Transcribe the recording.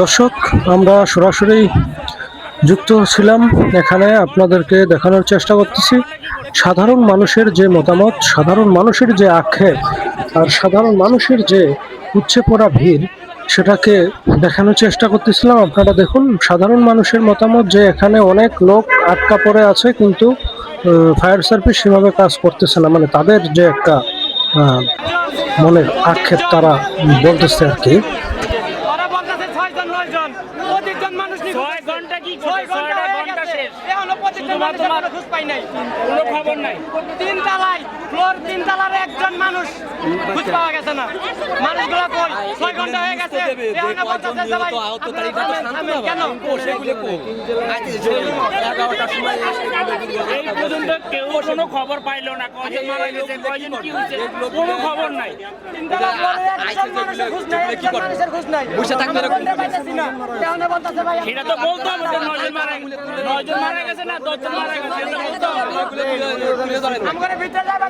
দর্শক, আমরা সরাসরি যুক্ত ছিলাম এখানে আপনাদেরকে দেখানোর চেষ্টা করতেছি। সাধারণ মানুষের যে মতামত, সাধারণ মানুষের যে আক্ষেপ, আর সাধারণ মানুষের যে উচ্ছে পড়া ভিড়, সেটাকে দেখানোর চেষ্টা করতেছিলাম। আপনারা দেখুন, সাধারণ মানুষের মতামত যে এখানে অনেক লোক আটকা পড়ে আছে, কিন্তু ফায়ার সার্ভিস সেভাবে কাজ করতেছে না। মানে তাদের যে একটা মনের আক্ষেপ তারা বলতেছে আর কি। ওরা নয় জন পঁচিশ জন মানুষ ছয়। ঘণ্টা কি ছয়? ঘণ্টা ঘণ্টা। শেষ। এখনও পঁচিশ জন মানুষ আমরা খোঁজ পাই নাই কোনো খবর নাই তিন তালায় ফ্লোর তিন তালার একজন মানুষ খোঁজ পাওয়া গেছে না মানুষগুলো কই ছয় ঘণ্টা হয়ে গেছে। এই পর্যন্ত কেউ কোনো খবর পাইলো না কয়জন মারা গেছে কয়জন কি হয়েছে কোনো খবর নাই। সেটা তো বলতে হবে যে মারা গেছে। মারা গেছে না দশজন মারা গেছে এটা বলতে হবে আমরা ভিতরে যাবে না।